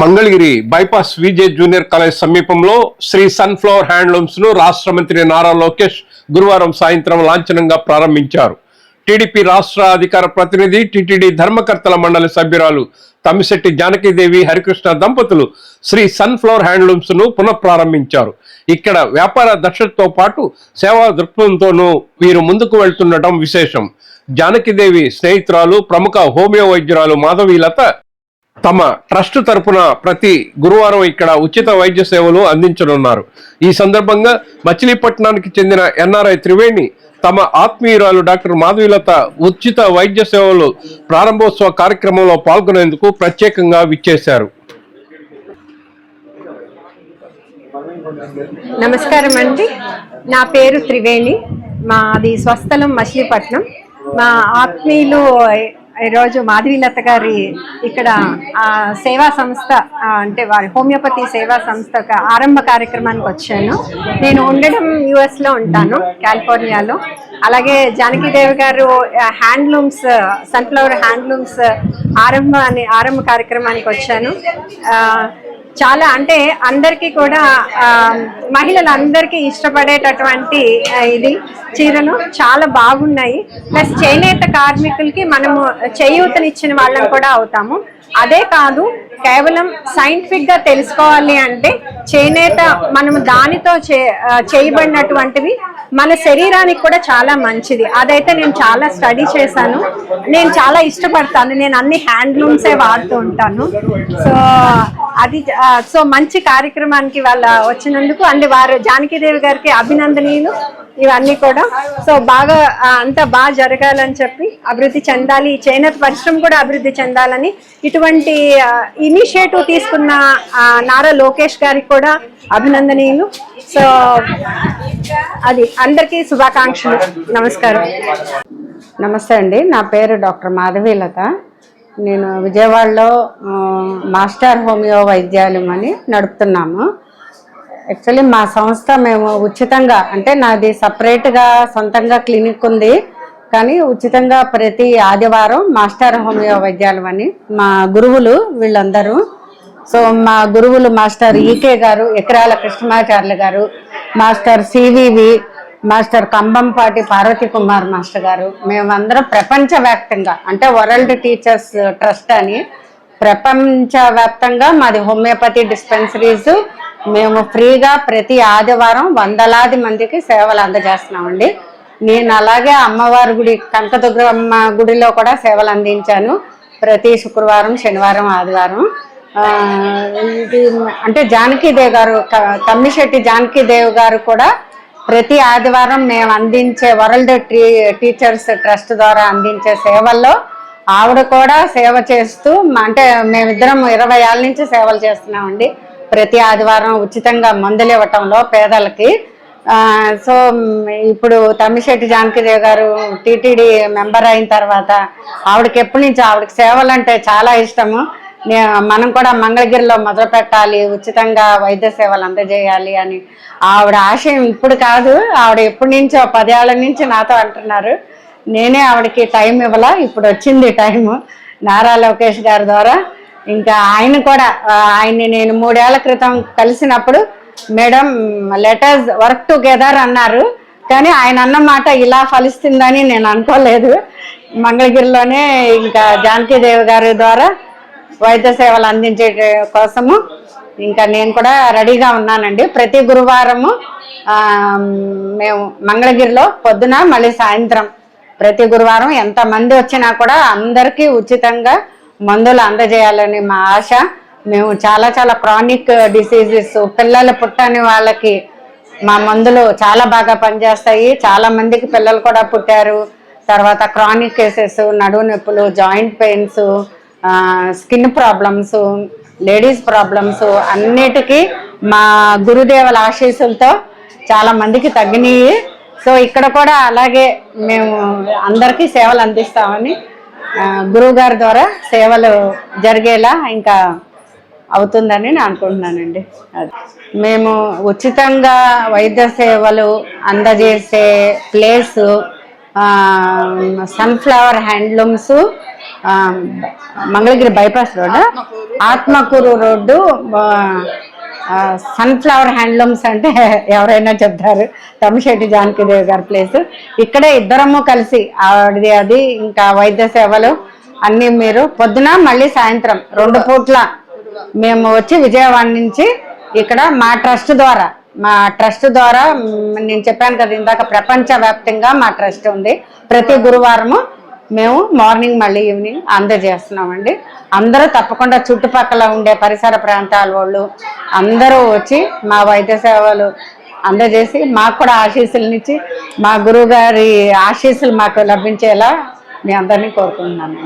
Mangalagiri bypass VJ junior college సమీపంలో Sri sunflower హ్యాండ్లూమ్స్ను రాష్ట్ర మంత్రి నారా లోకేష్ గురువారం సాయంత్రం లాంఛనంగా ప్రారంభించారు. టీడీపీ రాష్ట్ర అధికార ప్రతినిధి టిటిడి ధర్మకర్తల మండలి సభ్యురాలు తమ్మిశెట్టి జానకీదేవి హరికృష్ణ దంపతులు శ్రీ సన్ఫ్లవర్ హ్యాండ్లూమ్స్ను పునఃప్రారంభించారు. ఇక్కడ వ్యాపార దక్షతతో పాటు సేవా దృక్పథంతోనూ వీరు ముందుకు వెళ్తుండటం విశేషం. జానకిదేవి స్నేహితురాలు ప్రముఖ హోమియో వైద్యురాలు మాధవీలత తమ ట్రస్ట్ తరపున ప్రతి గురువారం ఇక్కడ ఉచిత వైద్య సేవలు అందించనున్నారు. ఈ సందర్భంగా మచిలీపట్నానికి చెందిన ఎన్ఆర్ఐ త్రివేణి తమ ఆత్మీయురాలు డాక్టర్ మాధవీలత ఉచిత వైద్య సేవలు ప్రారంభోత్సవ కార్యక్రమంలో పాల్గొనేందుకు ప్రత్యేకంగా విచ్చేశారు. నమస్కారం అండి. నా పేరు త్రివేణి. మాది స్వస్థలం మచిలీపట్నం. మా ఆత్మీయులు ఈరోజు మాధవీలత గారి ఇక్కడ సేవా సంస్థ అంటే వారి హోమియోపతి సేవా సంస్థ ఒక ఆరంభ కార్యక్రమానికి వచ్చాను. నేను ఉండడం యుఎస్లో ఉంటాను కాలిఫోర్నియాలో. అలాగే జానకీదేవి గారు హ్యాండ్లూమ్స్ సన్ఫ్లవర్ హ్యాండ్లూమ్స్ ఆరంభ ఆరంభ కార్యక్రమానికి వచ్చాను. చాలా అంటే అందరికీ కూడా మహిళలు మహిళలందరికీ ఇష్టపడేటటువంటి ఇది చీరలు చాలా బాగున్నాయి. ప్లస్ చేనేత కార్మికులకి మనము చేయూతనిచ్చిన వాళ్ళం కూడా అవుతాము. అదే కాదు కేవలం సైంటిఫిక్గా తెలుసుకోవాలి అంటే చేనేత మనం దానితో చే చేయబడినటువంటివి మన శరీరానికి కూడా చాలా మంచిది. అదైతే నేను చాలా స్టడీ చేశాను. నేను చాలా ఇష్టపడతాను. నేను అన్ని హ్యాండ్లూమ్సే వాడుతూ ఉంటాను. సో అది సో మంచి కార్యక్రమానికి వాళ్ళ వచ్చినందుకు అండ్ వారు జానకీదేవి గారికి అభినందనీయులు ఇవన్నీ కూడా. సో బాగా అంతా బాగా జరగాలని చెప్పి అభివృద్ధి చెందాలి చేనేత పరిశ్రమ కూడా అభివృద్ధి చెందాలని ఇటువంటి ఇనిషియేటివ్ తీసుకున్న నారా లోకేష్ గారికి కూడా అభినందనీయులు. సో అది అందరికీ శుభాకాంక్షలు. నమస్కారం. నమస్తే అండి. నా పేరు డాక్టర్ మాధవీలత. నేను విజయవాడలో మాస్టర్ హోమియో వైద్యాలయం అని నడుపుతున్నాము. యాక్చువల్లీ మా సంస్థ మేము ఉచితంగా అంటే నాది సపరేట్గా సొంతంగా క్లినిక్ ఉంది. కానీ ఉచితంగా ప్రతి ఆదివారం మాస్టర్ హోమియో వైద్యాలయం అని మా గురువులు వీళ్ళందరూ. సో మా గురువులు మాస్టర్ ఈకే గారు ఎకరాల Krishnamacharyulu garu master CVV master Kambampati Parvathi Kumar master garu మేమందరం ప్రపంచవ్యాప్తంగా అంటే వరల్డ్ టీచర్స్ ట్రస్ట్ అని ప్రపంచవ్యాప్తంగా మాది హోమియోపతి డిస్పెన్సరీస్. మేము ఫ్రీగా ప్రతి ఆదివారం వందలాది మందికి సేవలు అందజేస్తున్నామండి. నేను అలాగే అమ్మవారి గుడి కనకదుర్గమ్మ గుడిలో కూడా సేవలు అందించాను. ప్రతి శుక్రవారం శనివారం ఆదివారం. అంటే జానకీదేవ్ గారు క- జానకీదేవ్ గారు కూడా ప్రతి ఆదివారం మేము అందించే వరల్డ్ ట్రీ టీచర్స్ ట్రస్ట్ ద్వారా అందించే సేవల్లో ఆవిడ కూడా సేవ చేస్తూ అంటే మేమిద్దరం ఇరవై ఏళ్ళ నుంచి సేవలు చేస్తున్నామండి. ప్రతి ఆదివారం ఉచితంగా మందులు ఇవ్వటంలో పేదలకి. సో ఇప్పుడు తమ్మిశెట్టి జానకిదేవ్ గారు టీటీడీ మెంబర్ అయిన తర్వాత ఆవిడకి ఎప్పటి నుంచి ఆవిడకి సేవలు అంటే చాలా ఇష్టము. మనం కూడా మంగళగిరిలో మొదలు పెట్టాలి ఉచితంగా వైద్య సేవలు అందజేయాలి అని ఆవిడ ఆశయం ఇప్పుడు కాదు. ఆవిడ ఎప్పటి నుంచో పదేళ్ళ నుంచి నాతో అంటున్నారు. నేనే ఆవిడకి టైం ఇవ్వాల? ఇప్పుడు వచ్చింది టైము. నారా లోకేష్ గారి ద్వారా. ఇంకా ఆయన కూడా ఆయన్ని నేను మూడేళ్ళ క్రితం కలిసినప్పుడు మేడం లెటర్స్ వర్క్ టుగెదర్ అన్నారు. కానీ ఆయన అన్నమాట ఇలా ఫలిస్తుందని నేను అనుకోలేదు. మంగళగిరిలోనే ఇంకా జానకీదేవి గారి ద్వారా వైద్య సేవలు అందించే కోసము ఇంకా నేను కూడా రెడీగా ఉన్నానండి. ప్రతి గురువారము మేము మంగళగిరిలో పొద్దున మళ్ళీ సాయంత్రం ప్రతి గురువారం ఎంతమంది వచ్చినా కూడా అందరికీ ఉచితంగా మందులు అందజేయాలని మా ఆశ. మేము చాలా చాలా క్రానిక్ డిసీజెస్ పిల్లలు పుట్టని వాళ్ళకి మా మందులు చాలా బాగా పనిచేస్తాయి. చాలా మందికి పిల్లలు కూడా పుట్టారు. తర్వాత క్రానిక్ కేసెస్ నడువు నొప్పులు joint pains skin problems ladies problems అన్నిటికీ మా గురుదేవుల ఆశీస్సులతో చాలా మందికి తగ్గినాయి. సో ఇక్కడ కూడా అలాగే మేము అందరికీ సేవలు అందిస్తామని గురువు గారి ద్వారా సేవలు జరిగేలా ఇంకా అవుతుందని నేను అనుకుంటున్నానండి. అది. మేము ఉచితంగా వైద్య సేవలు అందజేసే place sunflower handlooms Mangalagiri bypass road Atmakur road sunflower handlooms అంటే ఎవరైనా చెప్తారు. తమ్మిశెట్టి జానకిదేవి గారి ప్లేస్. ఇక్కడే ఇద్దరము కలిసి ఆవిడది అది ఇంకా వైద్య సేవలు అన్నీ మీరు పొద్దున మళ్ళీ సాయంత్రం రెండు పూట్ల మేము వచ్చి విజయవాడ నుంచి ఇక్కడ మా ట్రస్ట్ ద్వారా మా ట్రస్ట్ ద్వారా నేను చెప్పాను కదా ఇందాక ప్రపంచవ్యాప్తంగా మా ట్రస్ట్ ఉంది. ప్రతి గురువారము మేము మార్నింగ్ మళ్ళీ ఈవినింగ్ అందజేస్తున్నామండి. అందరూ తప్పకుండా చుట్టుపక్కల ఉండే పరిసర ప్రాంతాల వాళ్ళు అందరూ వచ్చి మా వైద్య సేవలు అందజేసి మాకు కూడా ఆశీస్సులనిచ్చి మా గురువు గారి ఆశీస్సులు మాకు లభించేలా మీ అందరినీ కోరుకుంటున్నాను